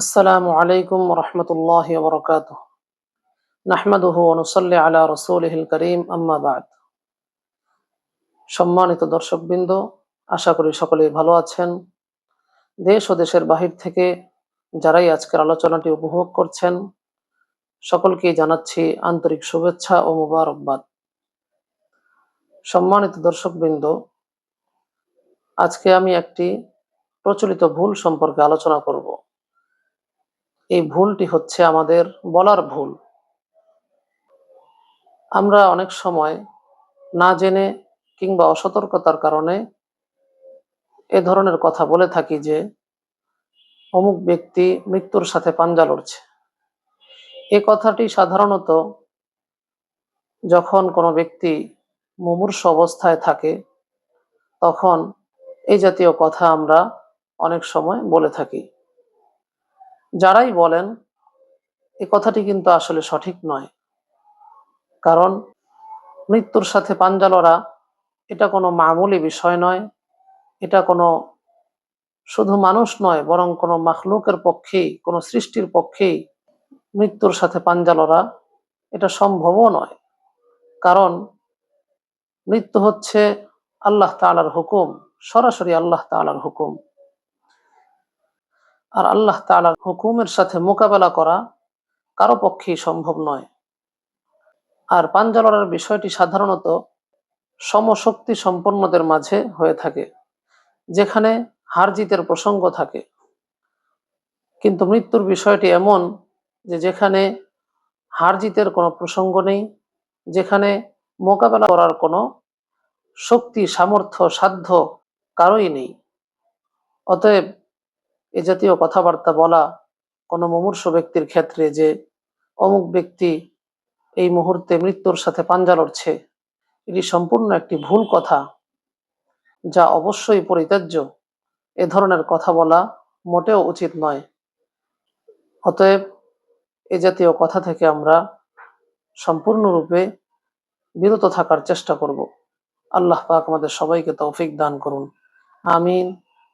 আসসালামু আলাইকুম রহমতুল্লাহ বরকাত নাহমাদুহু অনুসল্লি আলা রসুলহিল করিম আম্মাবাদ সম্মানিত দর্শকবৃন্দ, আশা করি সকলেই ভালো আছেন। দেশ ও দেশের বাহির থেকে যারাই আজকের আলোচনাটি উপভোগ করছেন সকলকে জানাচ্ছি আন্তরিক শুভেচ্ছা ও মুবারকবাদ। সম্মানিত দর্শকবৃন্দ, আজকে আমি একটি প্রচলিত ভুল সম্পর্কে আলোচনা করব। এই ভুলটি হচ্ছে আমাদের বলার ভুল। আমরা অনেক সময় না জেনে কিংবা অসতর্কতার কারণে এ ধরনের কথা বলে থাকি যে, অমুক ব্যক্তি মৃত্যুর সাথে পাঞ্জা লড়ছে। এ কথাটি সাধারণত যখন কোনো ব্যক্তি মুমূর্ষ অবস্থায় থাকে, তখন এই জাতীয় কথা আমরা অনেক সময় বলে থাকি। যারাই বলেন, এ কথাটি কিন্তু আসলে সঠিক নয়। কারণ মৃত্যুর সাথে পাঞ্জা লড়া, এটা কোনো মামুলি বিষয় নয়, এটা কোনো শুধু মানুষ নয়, বরং কোনো মাখলুকের পক্ষেই, কোনো সৃষ্টির পক্ষেই মৃত্যুর সাথে পাঞ্জা লড়া, এটা সম্ভবও নয়। কারণ মৃত্যু হচ্ছে আল্লাহ তালার হুকুম, সরাসরি আল্লাহ তালার হুকুম। আর আল্লাহ তালার হুকুমের সাথে মোকাবেলা করা কারও পক্ষেই সম্ভব নয়। আর পাঞ্জা লড়ার বিষয়টি সাধারণত সমশক্তি সম্পন্নদের মাঝে হয়ে থাকে, যেখানে হার জিতের প্রসঙ্গ থাকে। কিন্তু মৃত্যুর বিষয়টি এমন যে যেখানে হার জিতের কোনো প্রসঙ্গ নেই, যেখানে মোকাবেলা করার কোনো শক্তি, সামর্থ্য, সাধ্য কারোই নেই। অতএব এ জাতীয় কথাবার্তা বলা কোনো মুমূর্ষ ব্যক্তির ক্ষেত্রে যে অমুক ব্যক্তি এই মুহূর্তে মৃত্যুর সাথে পাঞ্জা লড়ছে, এটি সম্পূর্ণ একটি ভুল কথা যা অবশ্যই পরিত্যাজ্য। এ ধরনের কথা বলা মোটেও উচিত নয়। অতএব এ জাতীয় কথা থেকে আমরা সম্পূর্ণরূপে বিরত থাকার চেষ্টা করব। আল্লাহ পাক আমাদের সবাইকে তৌফিক দান করুন। আমিন।